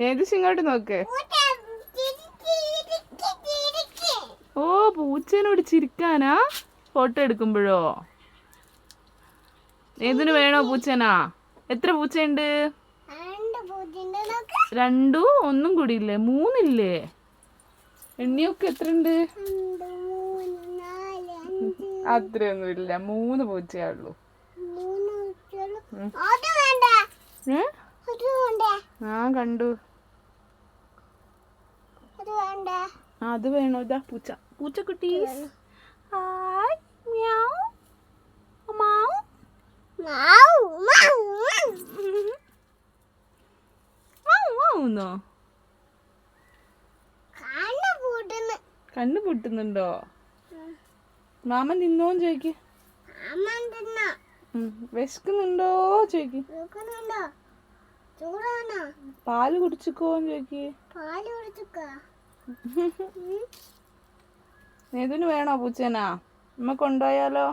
ഏകദേശം ഇങ്ങോട്ട് നോക്ക്. ഓ പൂച്ചേനോട് ചിരിക്കാനാ? ഫോട്ടോ എടുക്കുമ്പോഴോ? ഏതിനു വേണോ പൂച്ചേനാ? എത്ര പൂച്ചയുണ്ട്? രണ്ട് ഒന്നും കൂടി ഇല്ലേ മൂന്നില്ലേ? എണ്ണിയൊക്കെ എത്ര ഉണ്ട് അത്രയൊന്നും ഇല്ല മൂന്ന് പൂച്ചയേ ഉള്ളൂ. മൂന്ന് പൂച്ചകൾ. ഉം. അത് വേണ്ട. ഏ? ആ കണ്ടു. അത് വേണോ? ഇതാ പൂച്ച. പൂച്ചക്കുട്ടി ഹായ് മ്യാവ്. മാവ് മാവ്, മാവ്, മാവ്. മാവ് മാവുന്നോ കണ്ണ് പൂട്ടുന്നു. കണ്ണ് പൊട്ടുന്നുണ്ടോ? മാമൻ തിന്നോന്ന് ചോദിക്ക്. വിശക്കുന്നുണ്ടോ ചോദിക്ക്. പാൽ കുടിച്ചിക്കോന്ന് ചോദിക്ക്. പാൽ കുടിച്ചുക്ക? ഏതിന് വേണോ പൂച്ചേനാ? നമ്മ കൊണ്ടുപോയാലോ?